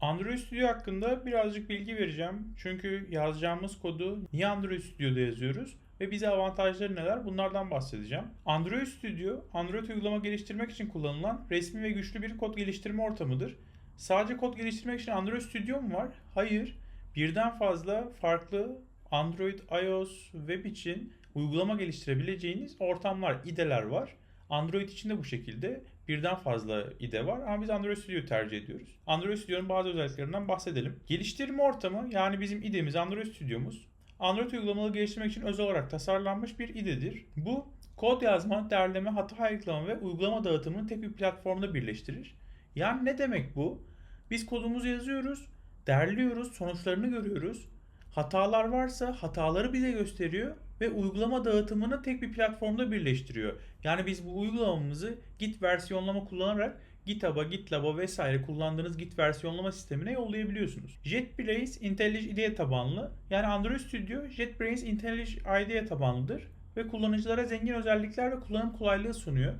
Android Studio hakkında birazcık bilgi vereceğim. Çünkü yazacağımız kodu niye Android Studio'da yazıyoruz ve bize avantajları neler bunlardan bahsedeceğim. Android Studio, Android uygulama geliştirmek için kullanılan resmi ve güçlü bir kod geliştirme ortamıdır. Sadece kod geliştirmek için Android Studio mu var? Hayır. Birden fazla farklı Android, iOS, web için uygulama geliştirebileceğiniz ortamlar, IDE'ler var. Android için de bu şekilde birden fazla IDE var ama biz Android Studio tercih ediyoruz. Android Studio'nun bazı özelliklerinden bahsedelim. Geliştirme ortamı yani bizim IDE'miz Android Studio'muz Android uygulamaları geliştirmek için özel olarak tasarlanmış bir IDE'dir. Bu kod yazma, derleme, hata ayıklama ve uygulama dağıtımını tek bir platformda birleştirir. Yani ne demek bu? Biz kodumuzu yazıyoruz, derliyoruz, sonuçlarını görüyoruz. Hatalar varsa hataları bize gösteriyor ve uygulama dağıtımını tek bir platformda birleştiriyor. Yani biz bu uygulamamızı Git versiyonlama kullanarak GitHub'a, GitLab'a vesaire kullandığınız Git versiyonlama sistemine yollayabiliyorsunuz. JetBrains IntelliJ IDE tabanlı yani Android Studio JetBrains IntelliJ IDE tabanlıdır ve kullanıcılara zengin özellikler ve kullanım kolaylığı sunuyor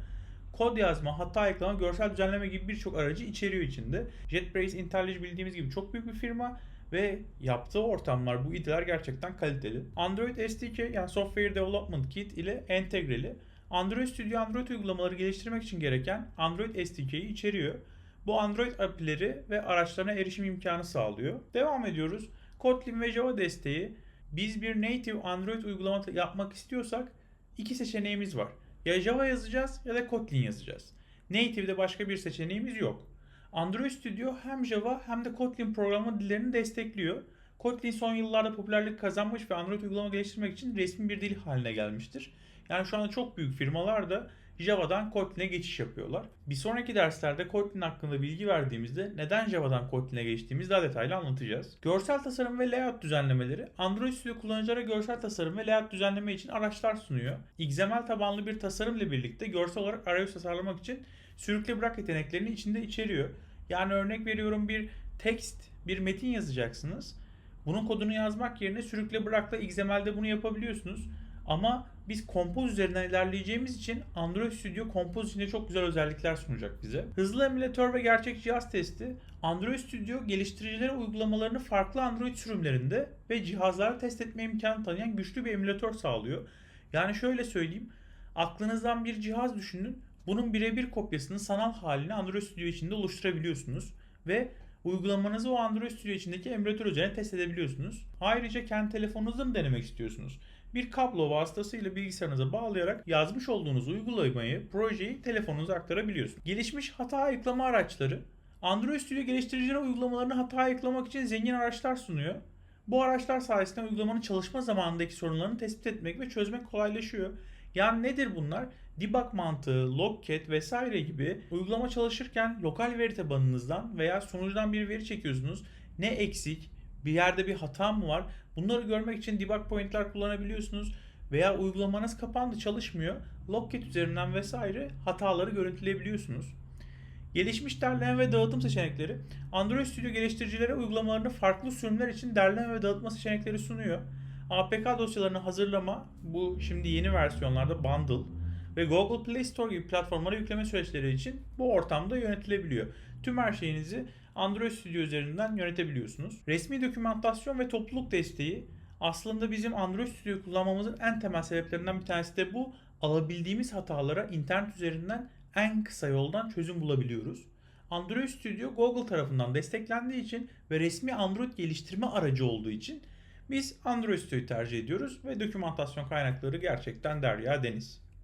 kod yazma, hata ekleme, görsel düzenleme gibi birçok aracı içeriyor içinde. JetBrains IntelliJ bildiğimiz gibi çok büyük bir firma ve yaptığı ortamlar, bu IDE'ler gerçekten kaliteli. Android SDK yani Software Development Kit ile entegreli. Android Studio Android uygulamaları geliştirmek için gereken Android SDK'yi içeriyor. Bu Android API'leri ve araçlarına erişim imkanı sağlıyor. Devam ediyoruz. Kotlin ve Java desteği. Biz bir native Android uygulama yapmak istiyorsak iki seçeneğimiz var. Ya Java yazacağız ya da Kotlin yazacağız. Native'de başka bir seçeneğimiz yok. Android Studio hem Java hem de Kotlin programlama dillerini destekliyor. Kotlin son yıllarda popülerlik kazanmış ve Android uygulama geliştirmek için resmi bir dil haline gelmiştir. Yani şu anda çok büyük firmalar da Java'dan Kotlin'e geçiş yapıyorlar. Bir sonraki derslerde Kotlin hakkında bilgi verdiğimizde neden Java'dan Kotlin'e geçtiğimizi daha detaylı anlatacağız. Görsel tasarım ve layout düzenlemeleri Android Studio kullanıcılara görsel tasarım ve layout düzenleme için araçlar sunuyor. XML tabanlı bir tasarım ile birlikte görsel olarak arayüz tasarlamak için sürükle bırak yeteneklerini içinde içeriyor. Yani örnek veriyorum bir text, bir metin yazacaksınız. Bunun kodunu yazmak yerine sürükle bırakla XML'de bunu yapabiliyorsunuz. Ama biz Compose üzerinden ilerleyeceğimiz için Android Studio Compose içinde çok güzel özellikler sunacak bize. Hızlı emülatör ve gerçek cihaz testi Android Studio geliştiricilere uygulamalarını farklı Android sürümlerinde ve cihazlarda test etme imkanı tanıyan güçlü bir emülatör sağlıyor. Yani şöyle söyleyeyim. Aklınızdan bir cihaz düşünün. Bunun birebir kopyasını sanal halini Android Studio içinde oluşturabiliyorsunuz ve uygulamanızı o Android Studio içindeki emülatör üzerine test edebiliyorsunuz. Ayrıca kendi telefonunuzda mı denemek istiyorsunuz? Bir kablo vasıtasıyla bilgisayarınıza bağlayarak yazmış olduğunuz uygulamayı, projeyi telefonunuza aktarabiliyorsunuz. Gelişmiş hata ayıklama araçları Android Studio geliştiricilere uygulamalarını hata ayıklamak için zengin araçlar sunuyor. Bu araçlar sayesinde uygulamanın çalışma zamanındaki sorunlarını tespit etmek ve çözmek kolaylaşıyor. Yani nedir bunlar? Debug mantığı, logcat vesaire gibi uygulama çalışırken lokal veri tabanınızdan veya sunucudan bir veri çekiyorsunuz. Ne eksik, bir yerde bir hata mı var? Bunları görmek için debug point'ler kullanabiliyorsunuz. Veya uygulamanız kapandı çalışmıyor. Logcat üzerinden vesaire hataları görüntüleyebiliyorsunuz. Gelişmiş derleme ve dağıtım seçenekleri Android Studio geliştiricilere uygulamalarını farklı sürümler için derleme ve dağıtma seçenekleri sunuyor. APK dosyalarını hazırlama bu şimdi yeni versiyonlarda bundle ve Google Play Store gibi platformlara yükleme süreçleri için bu ortamda yönetilebiliyor. Tüm her şeyinizi Android Studio üzerinden yönetebiliyorsunuz. Resmi dokümantasyon ve topluluk desteği aslında bizim Android Studio kullanmamızın en temel sebeplerinden bir tanesi de bu. Alabildiğimiz hatalara internet üzerinden en kısa yoldan çözüm bulabiliyoruz. Android Studio Google tarafından desteklendiği için ve resmi Android geliştirme aracı olduğu için biz Android Studio'yu tercih ediyoruz ve dokümantasyon kaynakları gerçekten derya deniz.